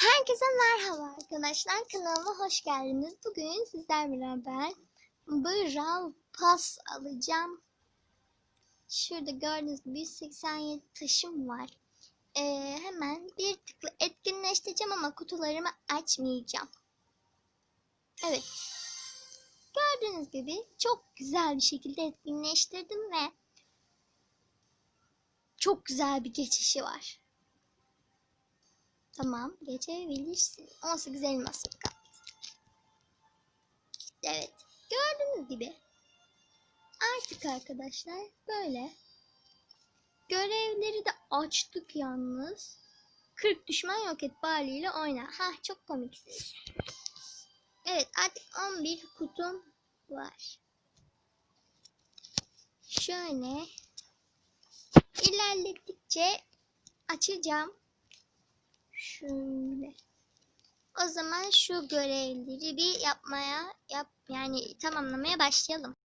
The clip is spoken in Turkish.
Herkese merhaba arkadaşlar. Kanalıma hoş geldiniz. Bugün sizlerle beraber Brawl Pass alacağım. Şurada gördüğünüz gibi 187 taşım var. Ee, hemen bir tıkla etkinleştireceğim ama kutularımı açmayacağım. Evet. Gördüğünüz gibi çok güzel bir şekilde etkinleştirdim ve çok güzel bir geçişi var. Tamam geçebilirsin. 18 elması kaldı. Evet. Gördüğünüz gibi. Artık arkadaşlar böyle. Görevleri de açtık yalnız. 40 düşman yok et baliyle oyna. Ha çok komiksiniz. Evet artık 11 kutum var. Şöyle ilerlettikçe açacağım. Şöyle. O zaman şu görevleri bir yapmaya yap yani tamamlamaya başlayalım.